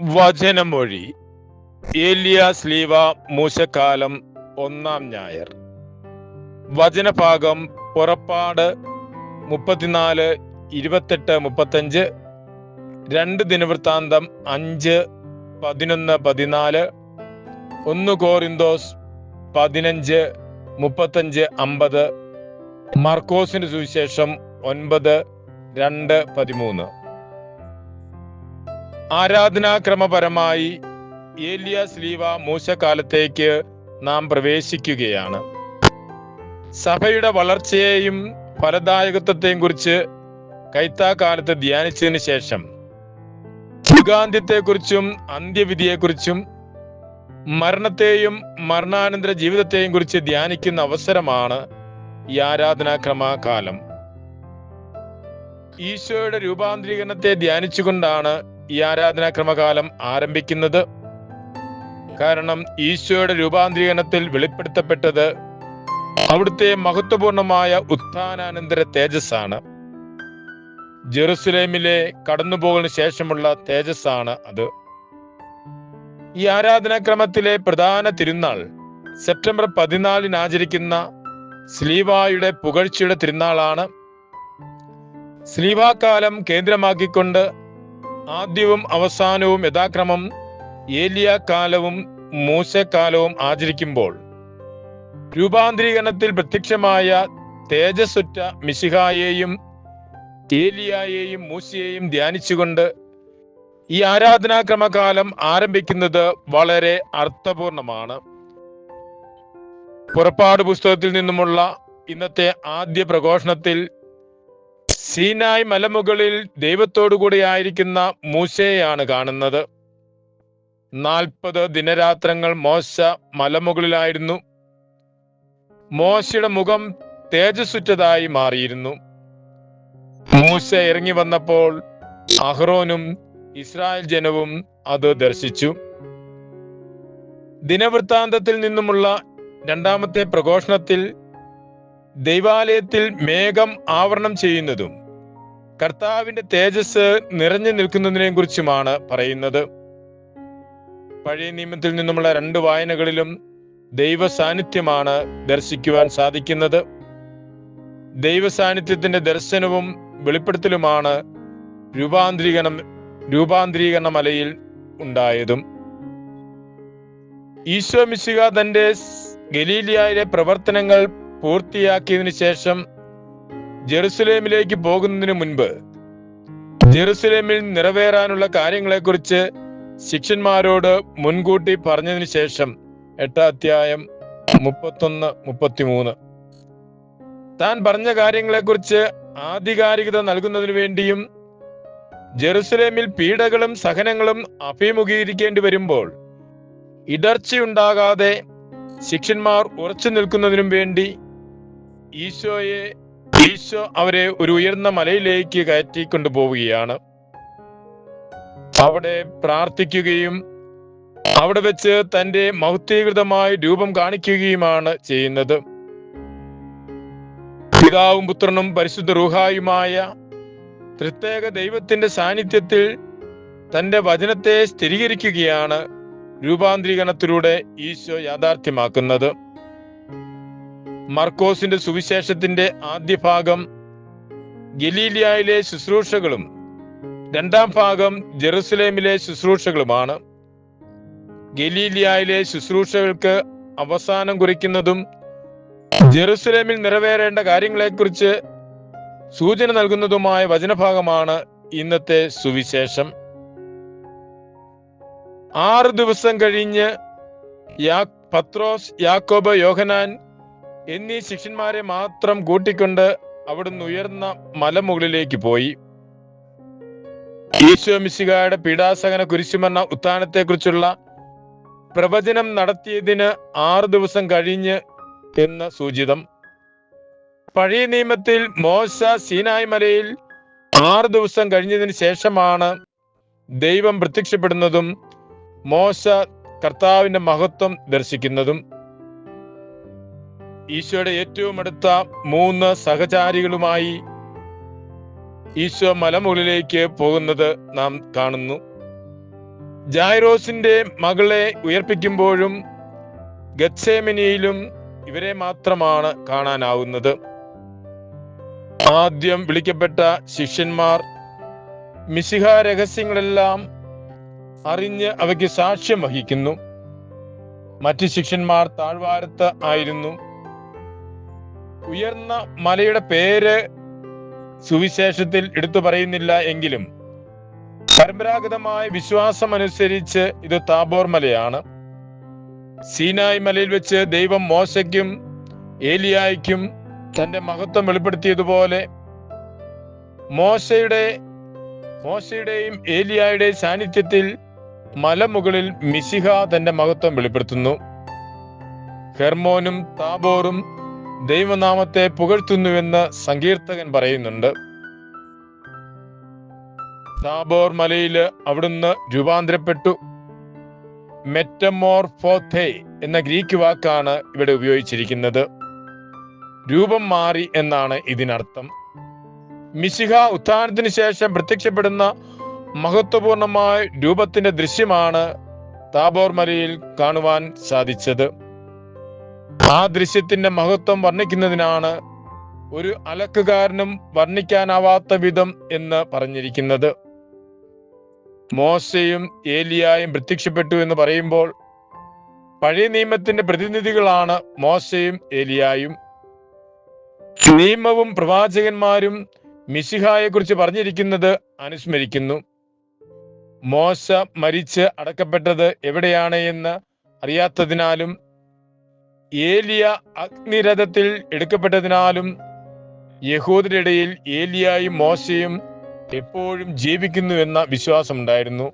വചനമൊഴി. ഏലിയ സ്ലീവ മൂശക്കാലം ഒന്നാം ഞായർ. വചനഭാഗം പുറപ്പാട് മുപ്പത്തിനാല് ഇരുപത്തെട്ട് മുപ്പത്തഞ്ച് രണ്ട് ദിനവൃത്താന്തം അഞ്ച് പതിനൊന്ന് പതിനാല് ഒന്ന് കോറിന്തോസ് പതിനഞ്ച് മുപ്പത്തഞ്ച് അമ്പത് മർക്കോസിന് സുവിശേഷം ഒൻപത് രണ്ട് പതിമൂന്ന്. ആരാധനാക്രമപരമായി ഏലിയ സ്ലീവ മൂശക്കാലത്തേക്ക് നാം പ്രവേശിക്കുകയാണ്. സഭയുടെ വളർച്ചയെയും ഫലദായകത്വത്തെയും കുറിച്ച് കൈത്താക്കാലത്ത് ധ്യാനിച്ചതിന് ശേഷം യുഗാന്ത്യത്തെക്കുറിച്ചും അന്ത്യവിധിയെക്കുറിച്ചും മരണത്തെയും മരണാനന്തര ജീവിതത്തെയും കുറിച്ച് ധ്യാനിക്കുന്ന അവസരമാണ് ഈ ആരാധനാക്രമ കാലം. ഈശോയുടെ രൂപാന്തരീകരണത്തെ ധ്യാനിച്ചുകൊണ്ടാണ് ഈ ആരാധനാക്രമകാലം ആരംഭിക്കുന്നത് കാരണം ഈശോയുടെ രൂപാന്തരീകരണത്തിൽ വെളിപ്പെടുത്തപ്പെട്ടത് അവിടുത്തെ മഹത്വപൂർണമായ ഉത്ഥാനാനന്തര തേജസ്സാണ്. ജെറുസലേമിലെ കടന്നുപോകലിന് ശേഷമുള്ള തേജസ്സാണ് അത്. ഈ ആരാധനാക്രമത്തിലെ പ്രധാന തിരുനാൾ സെപ്റ്റംബർ പതിനാലിന് ആചരിക്കുന്ന സ്ലീവായുടെ പുകഴ്ചയുടെ തിരുനാളാണ്. സ്ലീവാകാലം കേന്ദ്രമാക്കിക്കൊണ്ട് ആദ്യവും അവസാനവും യഥാക്രമം ഏലിയ കാലവും മൂശക്കാലവും ആചരിക്കുമ്പോൾ രൂപാന്തരീകരണത്തിൽ പ്രത്യക്ഷമായ തേജസ്സുറ്റ മിശിഹായെയും ഏലിയായെയും മൂശയെയും ധ്യാനിച്ചുകൊണ്ട് ഈ ആരാധനാക്രമകാലം ആരംഭിക്കുന്നത് വളരെ അർത്ഥപൂർണമാണ്. പുറപ്പാട് പുസ്തകത്തിൽ നിന്നുമുള്ള ഇന്നത്തെ ആദ്യ പ്രഘോഷണത്തിൽ സീനായ് മലമുകളിൽ ദൈവത്തോടു കൂടി ആയിരിക്കുന്ന മൂശയെയാണ് കാണുന്നത്. നാൽപ്പത് ദിനരാത്രങ്ങൾ മോശ മലമുകളിലായിരുന്നു. മോശയുടെ മുഖം തേജസ്സുറ്റതായി മാറിയിരുന്നു. മൂശ ഇറങ്ങി വന്നപ്പോൾ അഹ്റോനും ഇസ്രായേൽ ജനവും അത് ദർശിച്ചു. ദിനവൃത്താന്തത്തിൽ നിന്നുമുള്ള രണ്ടാമത്തെ പ്രഘോഷണത്തിൽ ദൈവാലയത്തിൽ മേഘം ആവരണം ചെയ്യുന്നതും കർത്താവിന്റെ തേജസ് നിറഞ്ഞു നിൽക്കുന്നതിനെ കുറിച്ചുമാണ് പറയുന്നത്. പഴയ നിയമത്തിൽ നിന്നുമുള്ള രണ്ട് വായനകളിലും ദൈവ സാന്നിധ്യമാണ് ദർശിക്കുവാൻ സാധിക്കുന്നത്. ദൈവ സാന്നിധ്യത്തിന്റെ ദർശനവും വെളിപ്പെടുത്തലുമാണ് രൂപാന്തരീകരണം രൂപാന്തരീകരണ മലയിൽ ഉണ്ടായതും. ഈശോ മിശിക തന്റെ ഗലീലിയയിലെ പ്രവർത്തനങ്ങൾ പൂർത്തിയാക്കിയതിനു ശേഷം ജെറുസലേമിലേക്ക് പോകുന്നതിന് മുൻപ് ജെറുസലേമിൽ നിറവേറാനുള്ള കാര്യങ്ങളെക്കുറിച്ച് ശിഷ്യന്മാരോട് മുൻകൂട്ടി പറഞ്ഞതിന് ശേഷം എട്ടാം അധ്യായം മുപ്പത്തൊന്ന് മുപ്പത്തിമൂന്ന്. താൻ പറഞ്ഞ കാര്യങ്ങളെക്കുറിച്ച് ആധികാരികത നൽകുന്നതിനു വേണ്ടിയും ജെറുസലേമിൽ പീഡകളും സഹനങ്ങളും അഭിമുഖീകരിക്കേണ്ടി വരുമ്പോൾ ഇടർച്ചയുണ്ടാകാതെ ശിഷ്യന്മാർ ഉറച്ചു നിൽക്കുന്നതിനും വേണ്ടി ഈശോയെ ഈശോ അവരെ ഒരു ഉയർന്ന മലയിലേക്ക് കയറ്റി കൊണ്ടുപോവുകയാണ്. അവിടെ പ്രാർത്ഥിക്കുകയും അവിടെ വെച്ച് തന്റെ മൗത്രീകൃതമായ രൂപം കാണിക്കുകയുമാണ് ചെയ്യുന്നത്. പിതാവും പുത്രനും പരിശുദ്ധ റൂഹായുമായ പ്രത്യേക ദൈവത്തിന്റെ സാന്നിധ്യത്തിൽ തന്റെ വചനത്തെ സ്ഥിരീകരിക്കുകയാണ് രൂപാന്തരീകരണത്തിലൂടെ ഈശോ യാഥാർത്ഥ്യമാക്കുന്നത്. മർക്കോസിന്റെ സുവിശേഷത്തിന്റെ ആദ്യ ഭാഗം ഗലീലിയയിലെ ശുശ്രൂഷകളും രണ്ടാം ഭാഗം ജെറുസലേമിലെ ശുശ്രൂഷകളുമാണ്. ഗലീലിയയിലെ ശുശ്രൂഷകൾക്ക് അവസാനം കുറിക്കുന്നതും ജെറുസലേമിൽ നിറവേറേണ്ട കാര്യങ്ങളെക്കുറിച്ച് സൂചന നൽകുന്നതുമായ വചനഭാഗമാണ് ഇന്നത്തെ സുവിശേഷം. ആറ് ദിവസം കഴിഞ്ഞ് യാ പത്രോസ് യാക്കോബ് യോഹനാൻ എന്നീ ശിഷ്യന്മാരെ മാത്രം കൂട്ടിക്കൊണ്ട് അവിടുന്ന് ഉയർന്ന മലമുകളിലേക്ക് പോയി. ഈശോ മിശികായുടെ പീഡാസഹന കുരിശുമരണ ഉത്ഥാനത്തെക്കുറിച്ചുള്ള പ്രവചനം നടത്തിയതിന് ആറു ദിവസം കഴിഞ്ഞ് എന്ന് സൂചിതം. പഴയ നിയമത്തിൽ മോശ സീനായ് മലയിൽ ആറ് ദിവസം കഴിഞ്ഞതിന് ശേഷമാണ് ദൈവം പ്രത്യക്ഷപ്പെടുന്നതും മോശ കർത്താവിന്റെ മഹത്വം ദർശിക്കുന്നതും. ഈശോയുടെ ഏറ്റവും അടുത്ത മൂന്ന് സഹചാരികളുമായി ഈശോ മലമുകളിലേക്ക് പോകുന്നത് നാം കാണുന്നു. ജായറോസിന്റെ മകളെ ഉയർപ്പിക്കുമ്പോഴും ഗത്സേമിനിയിലും ഇവരെ മാത്രമാണ് കാണാനാവുന്നത്. ആദ്യം വിളിക്കപ്പെട്ട ശിഷ്യന്മാർ മിശിഹ രഹസ്യങ്ങളെല്ലാം അറിഞ്ഞ് അവയ്ക്ക് സാക്ഷ്യം വഹിക്കുന്നു. മറ്റ് ശിഷ്യന്മാർ താഴ്വാരത്ത് ആയിരുന്നു. ഉയർന്ന മലയുടെ പേര് സുവിശേഷത്തിൽ എടുത്തു പറയുന്നില്ല എങ്കിലും പരമ്പരാഗതമായ വിശ്വാസം അനുസരിച്ച് ഇത് താബോർ മലയാണ്. സീനായ് മലയിൽ വെച്ച് ദൈവം മോശയ്ക്കും ഏലിയായ്ക്കും തന്റെ മഹത്വം വെളിപ്പെടുത്തിയതുപോലെ മോശയുടെ മോശയുടെയും ഏലിയായുടെയും സാന്നിധ്യത്തിൽ മലമുകളിൽ മിശിഹ തന്റെ മഹത്വം വെളിപ്പെടുത്തുന്നു. ഹെർമോനും താബോറും ദൈവനാമത്തെ പുകഴ്ത്തുന്നുവെന്ന് സങ്കീർത്തകൻ പറയുന്നുണ്ട്. താബോർ മലയിൽ അവിടുന്ന് രൂപാന്തരപ്പെട്ടു. മെറ്റമോർഫോഥേ എന്ന ഗ്രീക്ക് വാക്കാണ് ഇവിടെ ഉപയോഗിച്ചിരിക്കുന്നത്. രൂപം മാറി എന്നാണ് ഇതിനർത്ഥം. മിശിഹ ഉത്ഥാനത്തിന് ശേഷം പ്രത്യക്ഷപ്പെടുന്ന മഹത്വപൂർണമായ രൂപത്തിന്റെ ദൃശ്യമാണ് താബോർ മലയിൽ കാണുവാൻ സാധിച്ചത്. ആ ദൃശ്യത്തിന്റെ മഹത്വം വർണിക്കുന്നതിനാണ് ഒരു അലക്കുകാരനും വർണിക്കാനാവാത്ത വിധം എന്ന് പറഞ്ഞിരിക്കുന്നത്. മോശയും ഏലിയായും പ്രത്യക്ഷപ്പെട്ടു എന്ന് പറയുമ്പോൾ പഴയ നിയമത്തിന്റെ പ്രതിനിധികളാണ് മോശയും ഏലിയായും. നിയമവും പ്രവാചകന്മാരും മിശിഹായെ കുറിച്ച് പറഞ്ഞിരിക്കുന്നത് അനുസ്മരിക്കുന്നു. മോശ മരിച്ച് അടക്കപ്പെട്ടത് എവിടെയാണ് എന്ന് അറിയാത്തതിനാലും ഏലിയ അഗ്നിരഥത്തിൽ എടുക്കപ്പെട്ടതിനാലും യഹൂദരിടയിൽ ഏലിയായും മോശയും എപ്പോഴും ജീവിക്കുന്നു എന്ന വിശ്വാസം ഉണ്ടായിരുന്നു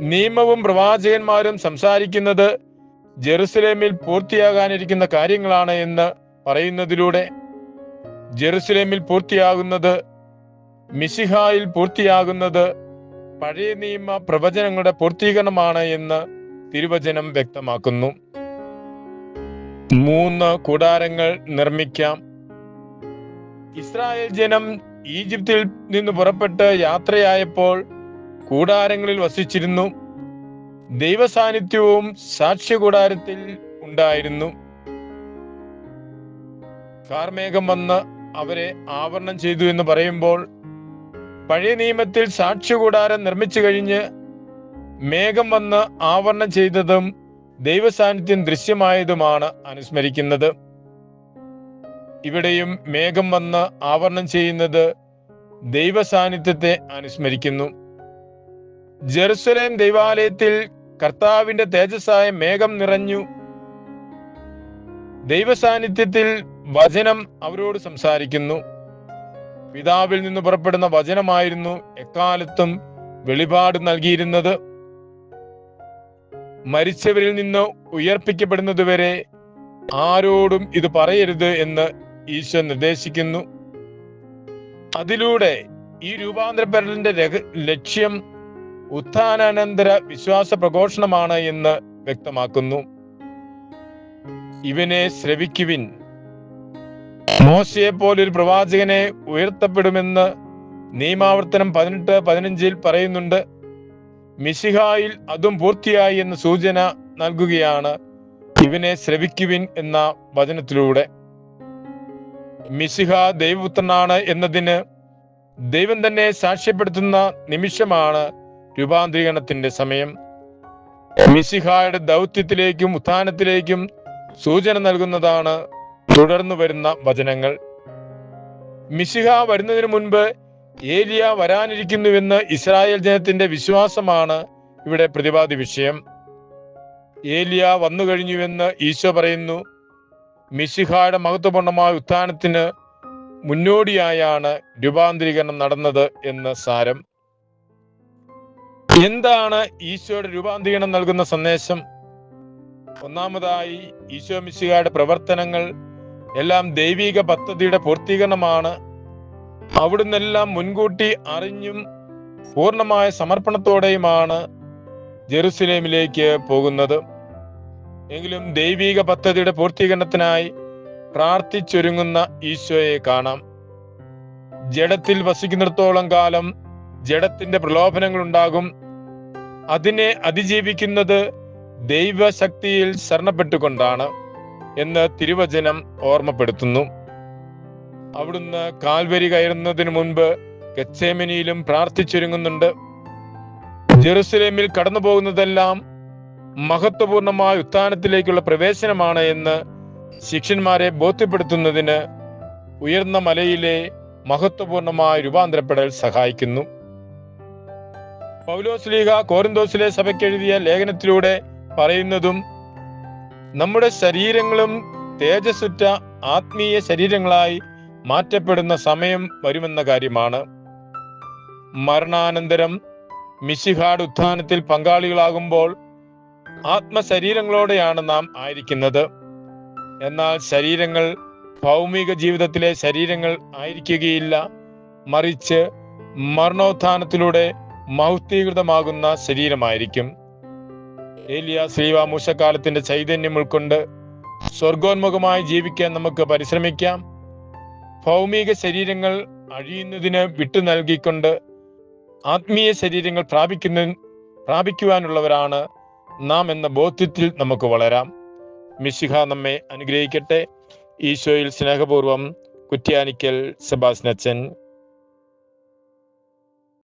നിയമവും പ്രവാചകന്മാരും സംസാരിക്കുന്നത് ജെറുസലേമിൽ പൂർത്തിയാകാനിരിക്കുന്ന കാര്യങ്ങളാണ് എന്ന് പറയുന്നതിലൂടെ ജെറുസലേമിൽ പൂർത്തിയാകുന്നത് മിസിഹായിൽ പൂർത്തിയാകുന്നത് പഴയ നിയമ പ്രവചനങ്ങളുടെ പൂർത്തീകരണമാണ് എന്ന് തിരുവചനം വ്യക്തമാക്കുന്നു. മൂന്ന് കൂടാരങ്ങൾ നിർമ്മിക്കാം. ഇസ്രായേൽ ജനം ഈജിപ്തിൽ നിന്ന് പുറപ്പെട്ട് യാത്രയായപ്പോൾ കൂടാരങ്ങളിൽ വസിച്ചിരുന്നു. ദൈവസാന്നിധ്യവും സാക്ഷ്യ കൂടാരത്തിൽ ഉണ്ടായിരുന്നു. കാർമേഘം വന്ന് അവരെ ആവരണം ചെയ്തു എന്ന് പറയുമ്പോൾ പഴയ നിയമത്തിൽ സാക്ഷ്യകൂടാരം നിർമ്മിച്ചു കഴിഞ്ഞ് മേഘം വന്ന് ആവരണം ചെയ്തതും ദൈവസാന്നിധ്യം ദൃശ്യമായതുമാണ് അനുസ്മരിക്കുന്നത്. ഇവിടെയും മേഘം വന്ന് ആവരണം ചെയ്യുന്നത് ദൈവസാന്നിധ്യത്തെ അനുസ്മരിക്കുന്നു. ജെറുസലേം ദൈവാലയത്തിൽ കർത്താവിന്റെ തേജസ്സായ മേഘം നിറഞ്ഞു. ദൈവസാന്നിധ്യത്തിൽ വചനം അവരോട് സംസാരിക്കുന്നു. പിതാവിൽ നിന്ന് പുറപ്പെടുന്ന വചനമായിരുന്നു എക്കാലത്തും വെളിപാട് നൽകിയിരുന്നത്. മരിച്ചവരിൽ നിന്ന് ഉയർപ്പിക്കപ്പെടുന്നതുവരെ ആരോടും ഇത് പറയരുത് എന്ന് ഈശോ നിർദ്ദേശിക്കുന്നു. അതിലൂടെ ഈ രൂപാന്തരപ്പെടലിന്റെ ലക്ഷ്യം ഉത്ഥാനാനന്തര വിശ്വാസ പ്രഘോഷണമാണ് എന്ന് വ്യക്തമാക്കുന്നു. ഇവനെ ശ്രവിക്കുവിൻ. മോശയെ പോലൊരു പ്രവാചകനെ ഉയർത്തപ്പെടുമെന്ന് നിയമാവർത്തനം പതിനെട്ട് പതിനഞ്ചിൽ പറയുന്നുണ്ട്. മിശിഹായിൽ അതും പൂർത്തിയായി എന്ന സൂചന നൽകുകയാണ് ഇവനെ ശ്രവിക്കുവിൻ എന്ന വചനത്തിലൂടെ. മിശിഹ ദൈവപുത്രനാണ് എന്നതിന് ദൈവം തന്നെ സാക്ഷ്യപ്പെടുത്തുന്ന നിമിഷമാണ് രൂപാന്തരീകരണത്തിന്റെ സമയം. മിശിഹായുടെ ദൗത്യത്തിലേക്കും ഉത്ഥാനത്തിലേക്കും സൂചന നൽകുന്നതാണ് തുടർന്നു വരുന്ന വചനങ്ങൾ. മിശിഹ വരുന്നതിന് മുൻപ് ഏലിയ വരാനിരിക്കുന്നുവെന്ന് ഇസ്രായേൽ ജനത്തിന്റെ വിശ്വാസമാണ് ഇവിടെ പ്രതിപാദ്യ വിഷയം. ഏലിയ വന്നു കഴിഞ്ഞുവെന്ന് ഈശോ പറയുന്നു മിശിഹായുടെ മഹത്വപൂർണമായ ഉത്ഥാനത്തിന് മുന്നോടിയായാണ് രൂപാന്തരീകരണം നടന്നത് എന്ന് സാരം. എന്താണ് ഈശോയുടെ രൂപാന്തരീകരണം നൽകുന്ന സന്ദേശം? ഒന്നാമതായി ഈശോ മിശിഹായുടെ പ്രവർത്തനങ്ങൾ എല്ലാം ദൈവിക പദ്ധതിയുടെ പൂർത്തീകരണമാണ്. അവിടുന്നെല്ലാം മുൻകൂട്ടി അറിഞ്ഞും പൂർണമായ സമർപ്പണത്തോടെയുമാണ് ജെറുസലേമിലേക്ക് പോകുന്നത്. എങ്കിലും ദൈവീക പദ്ധതിയുടെ പൂർത്തീകരണത്തിനായി പ്രാർത്ഥിച്ചൊരുങ്ങുന്ന ഈശോയെ കാണാം. ജഡത്തിൽ വസിക്കുന്നിടത്തോളം കാലം ജഡത്തിന്റെ പ്രലോഭനങ്ങൾ ഉണ്ടാകും അതിനെ അതിജീവിക്കുന്നത് ദൈവശക്തിയിൽ ശരണപ്പെട്ടുകൊണ്ടാണ് എന്ന് തിരുവചനം ഓർമ്മപ്പെടുത്തുന്നു. അവിടുന്ന് കാൽവരി കയറുന്നതിന് മുൻപ് ഗച്ചേമനിയിലും പ്രാർത്ഥിച്ചൊരുങ്ങുന്നുണ്ട്. ജെറുസലേമിൽ കടന്നു പോകുന്നതെല്ലാം മഹത്വപൂർണമായ ഉത്ഥാനത്തിലേക്കുള്ള പ്രവേശനമാണ് എന്ന് ശിഷ്യന്മാരെ ബോധ്യപ്പെടുത്തുന്നതിന് ഉയർന്ന മലയിലെ മഹത്വപൂർണമായ രൂപാന്തരപ്പെടൽ സഹായിക്കുന്നു. പൗലോസ് ലീഗ കോറിന്തോസിലെ സഭയ്ക്ക് എഴുതിയ ലേഖനത്തിലൂടെ പറയുന്നതും നമ്മുടെ ശരീരങ്ങളും തേജസ്സുറ്റ ആത്മീയ ശരീരങ്ങളായി മാറ്റപ്പെടുന്ന സമയം വരുമെന്ന കാര്യമാണ്. മരണാനന്തരം മിശിഹാട് ഉത്ഥാനത്തിൽ പങ്കാളികളാകുമ്പോൾ ആത്മശരീരങ്ങളോടെയാണ് നാം ആയിരിക്കുന്നത്. എന്നാൽ ശരീരങ്ങൾ ഭൗമിക ജീവിതത്തിലെ ശരീരങ്ങൾ ആയിരിക്കുകയില്ല. മറിച്ച് മരണോത്ഥാനത്തിലൂടെ മൗത്തീകൃതമാകുന്ന ശരീരമായിരിക്കും. ഏലിയ ശ്രീവ മൂശക്കാലത്തിന്റെ ചൈതന്യം ഉൾക്കൊണ്ട് സ്വർഗോന്മുഖമായി ജീവിക്കാൻ നമുക്ക് പരിശ്രമിക്കാം. ഭൗമിക ശരീരങ്ങൾ അഴിയുന്നതിന് വിട്ടു നൽകിക്കൊണ്ട് ആത്മീയ ശരീരങ്ങൾ പ്രാപിക്കുന്ന പ്രാപിക്കുവാനുള്ളവരാണ് നാം എന്ന ബോധ്യത്തിൽ നമുക്ക് വളരാം. മിശിഹ നമ്മെ അനുഗ്രഹിക്കട്ടെ. ഈശോയിൽ സ്നേഹപൂർവം കുറ്റ്യാനിക്കൽ സെബാസ്നച്ചൻ